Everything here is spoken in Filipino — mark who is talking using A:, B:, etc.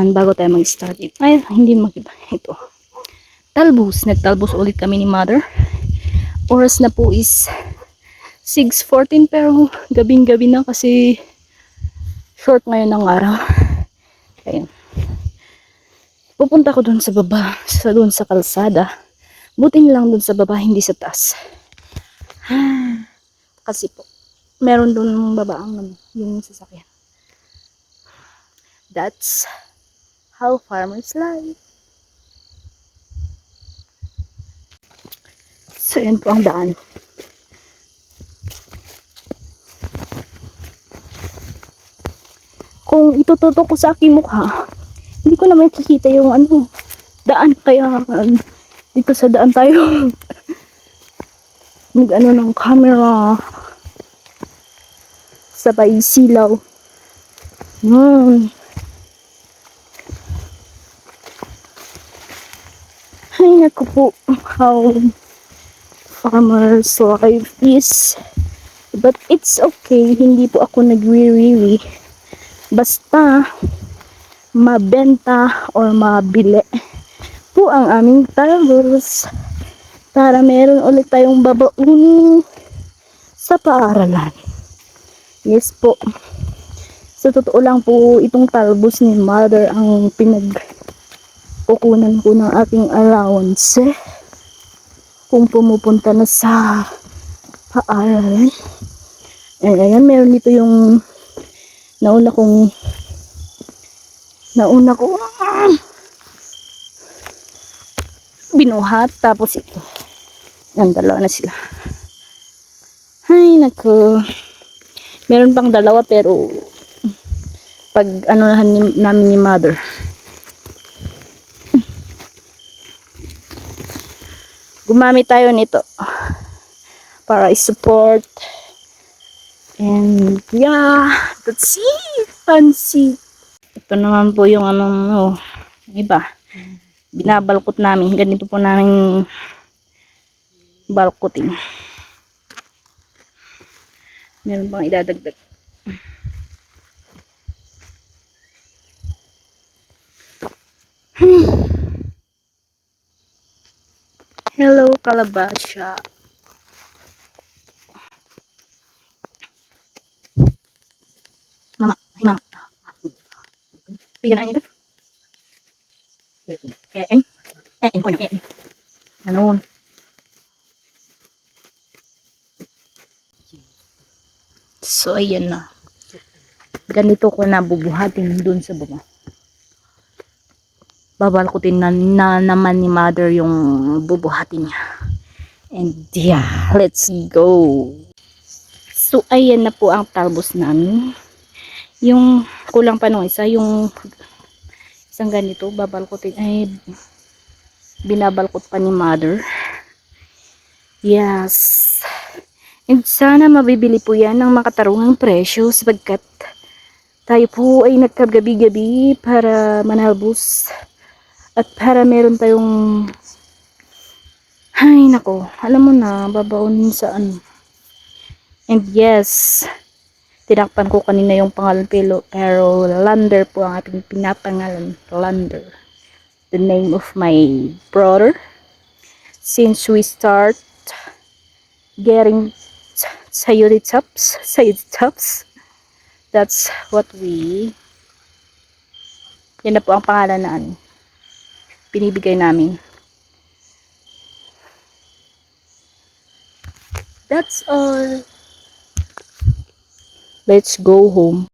A: Yan, bago tayo mag-start. Ay, hindi mag-iba. Ito. Talbos. Nagtalbos ulit kami ni mother. Oras na po is 6.14 pero gabing-gabi na kasi short ngayon ng araw. Ayun. Pupunta ko dun sa baba, sa dun sa kalsada. Buti lang dun sa baba, hindi sa taas. Kasi po, meron dun baba ang yung sasakyan. That's how farmers live. So, yan po ang daan. Kung itututok ko sa aking mukha, hindi ko na makikita yung ano, daan. Kaya, um, dito sa daan tayo. mag ano ng camera. Sabay silaw. Hmm. Ay, naku po. How farmers life is. But it's okay. Hindi po ako nagwi-really. Basta mabenta or mabili po ang aming talbos para meron ulit tayong babaunin sa paaralan. Yes po. Sa totoo lang po, itong talbos ni mother ang pinagkukunan ko ng aking allowance kung pumupunta na sa paaralan. Eh, ayan, meron dito yung nauna kong nauna ko binuhat. Tapos ito. Yan dalawa na sila. Ay naku. Meron pang dalawa pero pag ano namin ni mother gumamit tayo nito para i-support. And yeah that's it. Fancy. Ito naman po yung ano oh, iba. Binabalkot namin. Ganito po namin balkoting meron pang idadagdag Hmm. Hello, Calabasha. Mama, ay mama. Bigyan na ito. Eh, eh. Eh, eh, eh. Ganun. So, ayan na. Ganito ko na bubuhatin dun sa baba. Babalkutin na, na naman ni mother yung bubuhatin niya. And yeah, let's go. So, ayan na po ang talbos namin. Yung kulang pa nung isa, yung isang ganito, babalkutin, ay binabalkot pa ni mother. Yes. And sana mabibili po yan ng makatarungang presyo sapagkat tayo po ay nagkagabi-gabi para manalbos at para meron tayong ay nako, alam mo na, babaunin sa ano. And yes, tinakpan ko kanina yung pangalan pero, pero Lander po ang ating pinapangalan. Lander. The name of my brother. Since we start getting sayuri chops, sayuri chops, that's what we yan na po ang pangalan na ano, pinibigay namin. That's all. Let's go home.